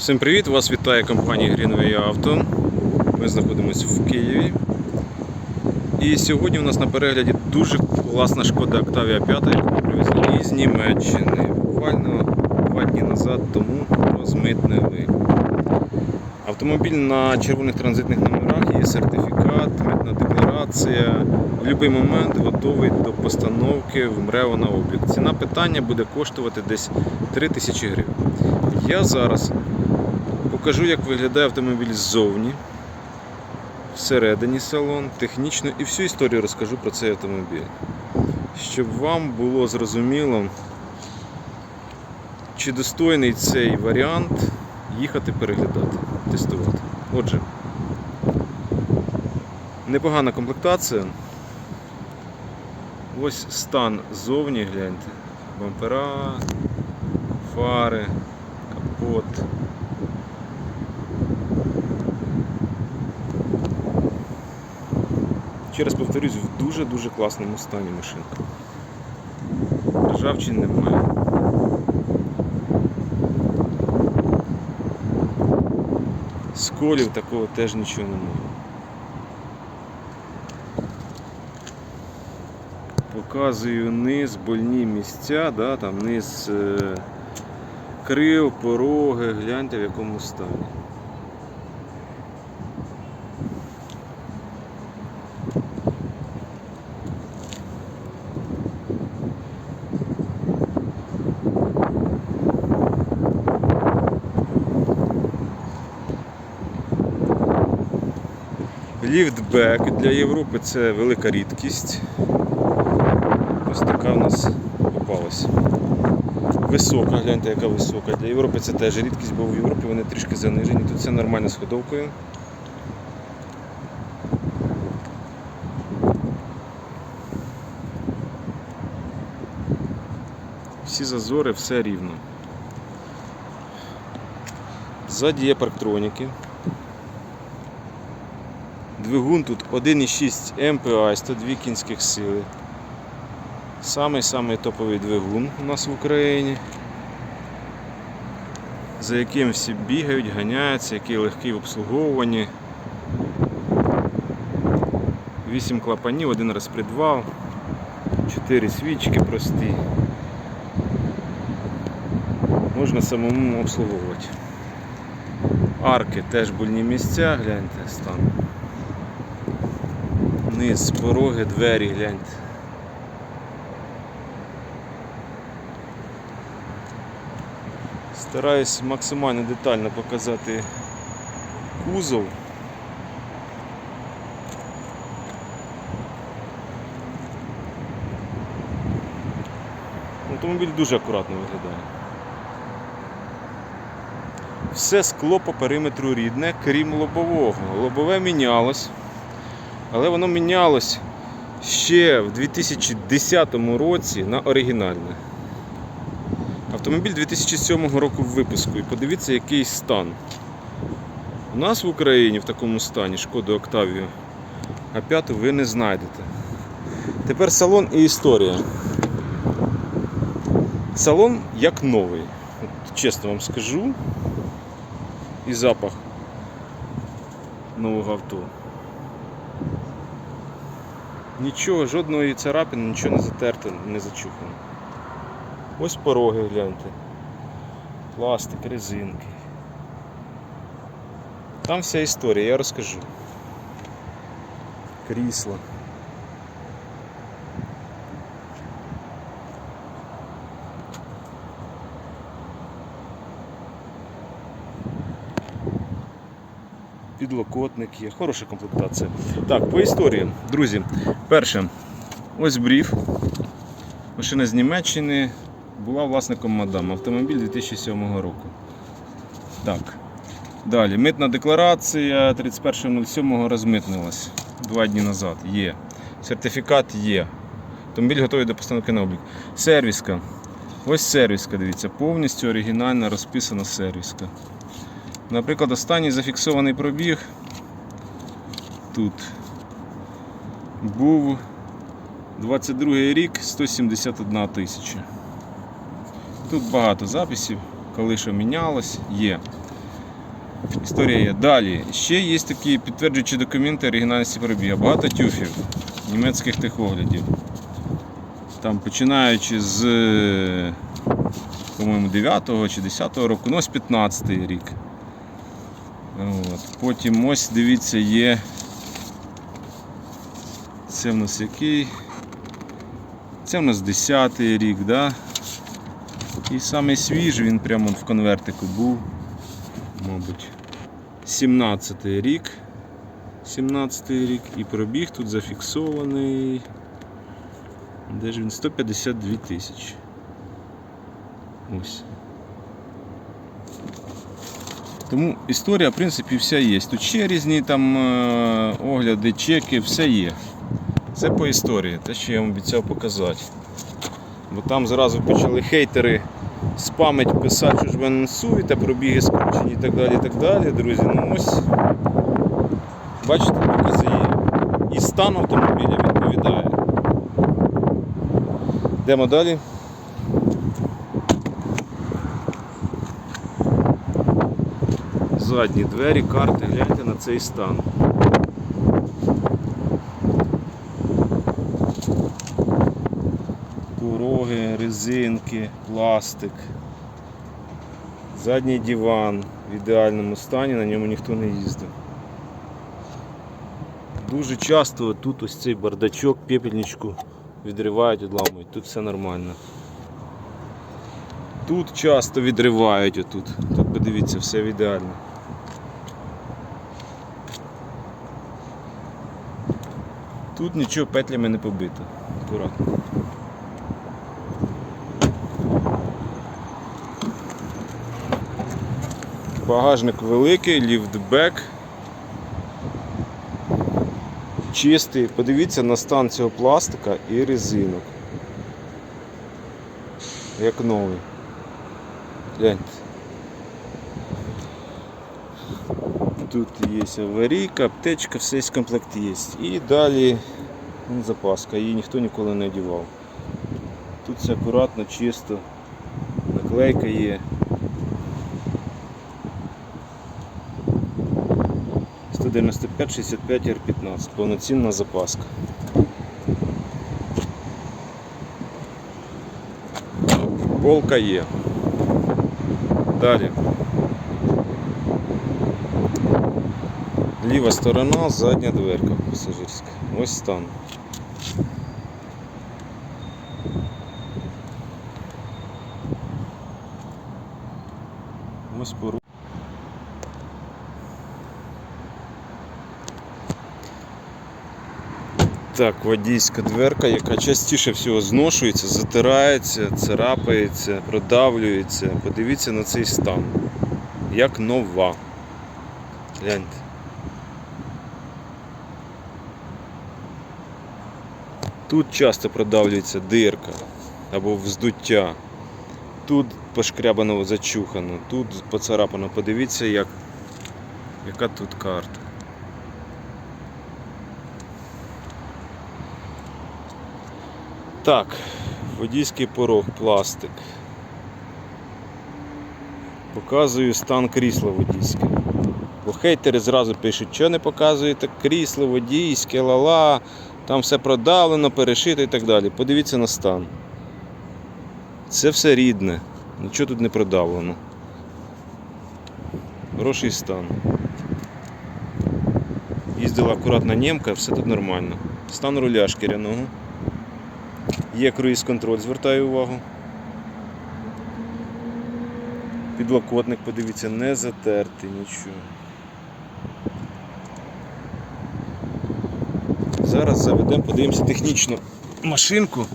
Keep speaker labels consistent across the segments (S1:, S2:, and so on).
S1: Всім привіт! Вас вітає компанія Greenway Auto. Ми знаходимося в Києві. І сьогодні у нас на перегляді дуже класна шкода Octavia 5, яку привезли із Німеччини. Буквально два дні назад тому розмитнили. Автомобіль на червоних транзитних номерах, є сертифікат, митна декларація. В будь-який момент готовий до постановки в МРЕО на облік. Ціна питання буде коштувати десь 3 тисячі гривень. Я зараз покажу, як виглядає автомобіль ззовні, всередині салон, технічно і всю історію розкажу про цей автомобіль. Щоб вам було зрозуміло, чи достойний цей варіант їхати переглядати, тестувати. Отже, непогана комплектація. Ось стан ззовні, гляньте. Бампера, фари, капот. Ще раз повторюсь, в дуже-дуже класному стані машинка. Ржавчин немає. Сколів такого теж нічого немає. Показую низ, больні місця, да, там низ е, крил, пороги, гляньте в якому стані. Ліфтбек для Європи це велика рідкість. Ось така в нас попалась. Висока, гляньте, яка висока. Для Європи це теж рідкість, бо в Європі вони трішки занижені. Тут все нормально з ходовкою. Всі зазори, все рівно. Ззаді є парктроніки. Двигун тут 1,6 МПА, 102 кінських сили. Самий-самий топовий двигун у нас в Україні, за яким всі бігають, ганяються, який легкий в обслуговуванні. 8 клапанів, один розпредвал, 4 свічки прості. Можна самому обслуговувати. Арки теж больні місця, гляньте стан. Низ, пороги, двері, гляньте. Стараюсь максимально детально показати кузов. Автомобіль дуже акуратно виглядає. Все скло по периметру рідне, крім лобового. Лобове мінялось, але воно мінялось ще в 2010 році на оригінальне. Автомобіль 2007 року випуску і подивіться, який стан. У нас в Україні в такому стані шкоду Октавію А5 ви не знайдете. Тепер салон і історія. Салон як новий. От, чесно вам скажу. І запах нового авто. Нічого, жодної царапини, нічого не затерто, не зачухано. Ось пороги гляньте. Пластик, резинки. Там вся історія, я розкажу. Крісла. Підлокотник є, хороша комплектація. Так, по історії, друзі. Перше, ось бриф. Машина з Німеччини була власником мадам. Автомобіль 2007 року. Так. Далі. Митна декларація 31.07 розмитнилась два дні назад. Є. Сертифікат є. Автомобіль готовий до постановки на облік. Сервіска. Ось сервіска, дивіться, повністю оригінальна розписана сервіска. Наприклад, останній зафіксований пробіг тут був 22 рік 171 тисяча. Тут багато записів, коли що мінялось, є. Історія є. Далі. Ще є такі підтверджуючі документи оригінальності пробіга. Багато тюфів німецьких техоглядів. Там починаючи з, е, по-моєму, 9 чи 10 року, ну ось 15 рік. От. Потім ось дивіться є. Це в нас який? Це в нас 10 рік, да? І самий свіжий, він прямо в конвертику був. Мабуть. 17 й рік. 17 й рік і пробіг тут зафіксований. Де ж він? 152 тисячі. Ось. Тому історія, в принципі, вся є. Тут ще різні там е, огляди, чеки, все є. Це по історії, те, що я вам обіцяв показати. Бо там зразу почали хейтери спамить писати, що ж ви анонсуєте, пробіги скручені і так далі. і так далі. Друзі, ну ось бачите, докази є. І стан автомобіля відповідає. Йдемо далі. Задні двері, карти, гляньте на цей стан. Пороги, резинки, пластик. Задній диван в ідеальному стані, на ньому ніхто не їздив. Дуже часто тут ось цей бардачок, пепельничку відривають, відламують. Тут все нормально. Тут часто відривають отут. Тут подивіться, все ідеально. Тут нічого петлями не побито. Акуратно. Багажник великий, ліфтбек. Чистий. Подивіться на стан цього пластика і резинок. Як новий. Гляньте. Тут аварійка, аптечка, все в комплекті є. І далі ну, запаска, її ніхто ніколи не одягав. Тут все акуратно, чисто, наклейка є. 195 65 R15, повноцінна запаска. Полка є. Далі. Ліва сторона, задня дверка пасажирська. Ось стан. Ось пору. Так, водійська дверка, яка частіше всього зношується, затирається, царапається, продавлюється. Подивіться на цей стан. Як нова. Гляньте. Тут часто продавлюється дирка або вздуття. Тут пошкрябано зачухано, тут поцарапано. Подивіться, як, яка тут карта. Так, водійський порог, пластик. Показую стан крісла водійське. Бо хейтери зразу пишуть, що не показуєте крісло водійське, ла-ла, там все продавлено, перешито і так далі. Подивіться на стан. Це все рідне, нічого тут не продавлено. Хороший стан. Їздила акуратна німка, все тут нормально. Стан руля шкіряного. Є круїз контроль, звертаю увагу. Підлокотник, подивіться, не затертий нічого. Зараз заведемо, подивимося технічну машинку.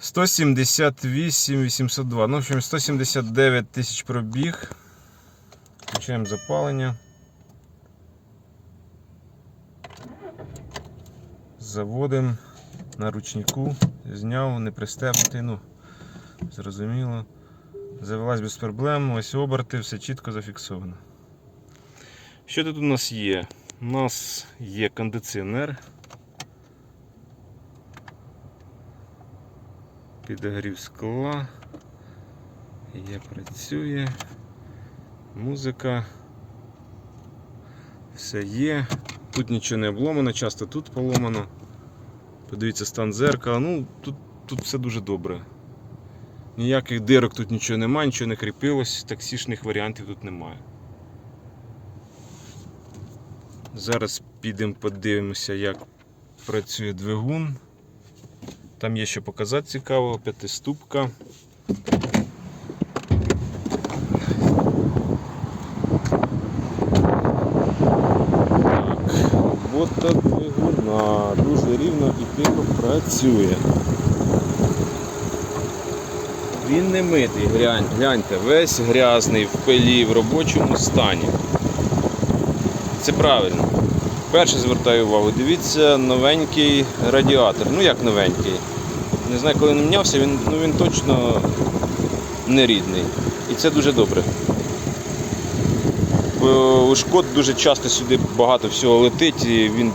S1: 178 802. Ну, в общем, 179 тисяч пробіг. Включаємо запалення. Заводимо на ручнику, зняв, не пристебнутий, ну, зрозуміло. Завелась без проблем, ось оберти, все чітко зафіксовано. Що тут у нас є? У нас є кондиціонер. Підогрів скла. Є працює. Музика. Все є. Тут нічого не обломано, часто тут поломано. Подивіться стан дзеркала. Ну, тут, тут все дуже добре. Ніяких дирок тут нічого немає, нічого не кріпилось, таксішних варіантів тут немає. Зараз підемо подивимося, як працює двигун. Там є що показати цікавого, п'ятиступка. Так, робота двигуна дуже рівно і тихо працює. Він не митий, глянь, гляньте, весь грязний, в пилі, в робочому стані. Це правильно. Перше звертаю увагу, дивіться новенький радіатор. Ну як новенький. Не знаю, коли не мінявся, він, ну, він точно не рідний. І це дуже добре. У шкод дуже часто сюди багато всього летить і він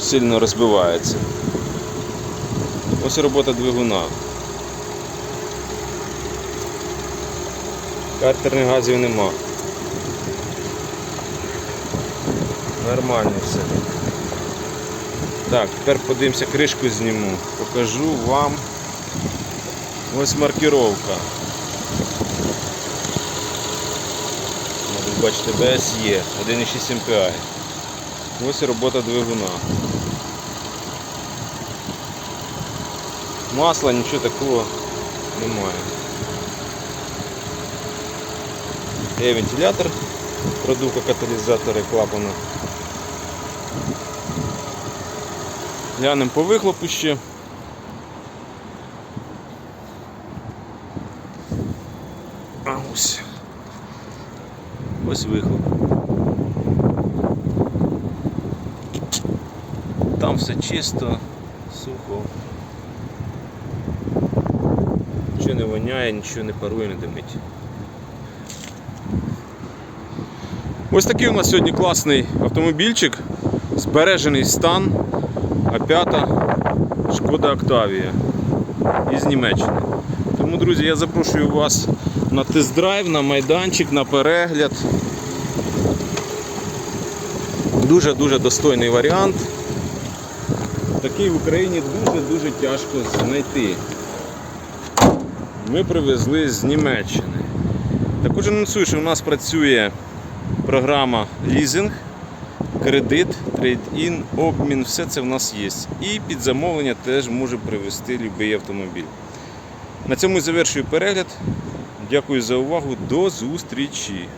S1: сильно розбивається. Ось робота двигуна. Картерних газів нема. Нормально все. Так, тепер подивимося, кришку зніму. Покажу вам. Ось маркіровка. Мабуть, бачите, BSE 1,6 MPI. Ось робота двигуна. Масла, нічого такого немає. Є вентилятор, продувка каталізатора і клапана. Глянемо по вихлопу ще. А ось. Ось вихлоп. Там все чисто, сухо. Нічого не воняє, нічого не парує, не димить. Ось такий у нас сьогодні класний автомобільчик, збережений стан А5 Шкода Октавія із Німеччини. Тому, друзі, я запрошую вас на тест-драйв, на майданчик, на перегляд. Дуже-дуже достойний варіант. Такий в Україні дуже-дуже тяжко знайти. Ми привезли з Німеччини. Також анонсую, що у нас працює програма лізинг, кредит, трейд-ін, обмін, все це в нас є. І під замовлення теж може привезти будь-який автомобіль. На цьому завершую перегляд. Дякую за увагу. До зустрічі!